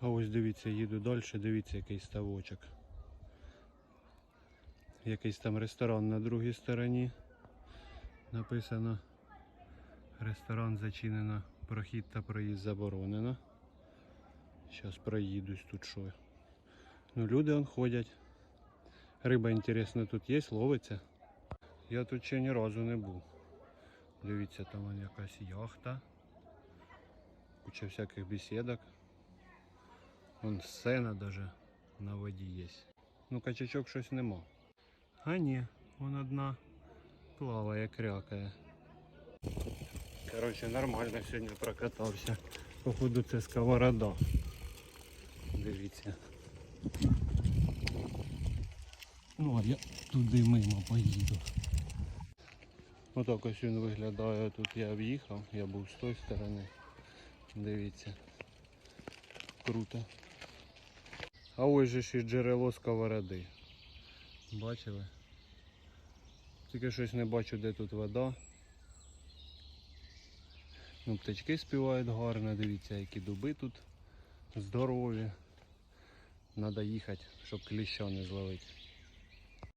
А ось дивіться, їду далі, дивіться який ставочок. Якийсь там ресторан на другій стороні. Написано ресторан зачинено, прохід та проїзд заборонено. Зараз проїдусь тут що. Ну люди он ходять. Риба інтересно тут є, ловиться. Я тут ще ні разу не був. Дивіться, там якась яхта. Куча всяких беседок. Вон сцена даже на воді є. Ну качачок щось нема. А ні, вон одна плаває, крякає. Коротше, нормально сьогодні прокатався. Походу це сковорода. Дивіться. Ну, а я туди мимо поїду. Отак ось він виглядає. Тут я в'їхав, я був з тої сторони. Дивіться. Круто. А ось же ж і джерело сковороди. Бачили? Тільки щось не бачу, де тут вода. Ну, птачки співають гарно, дивіться, які дуби тут здорові. Надо їхати, щоб кліща не зловити.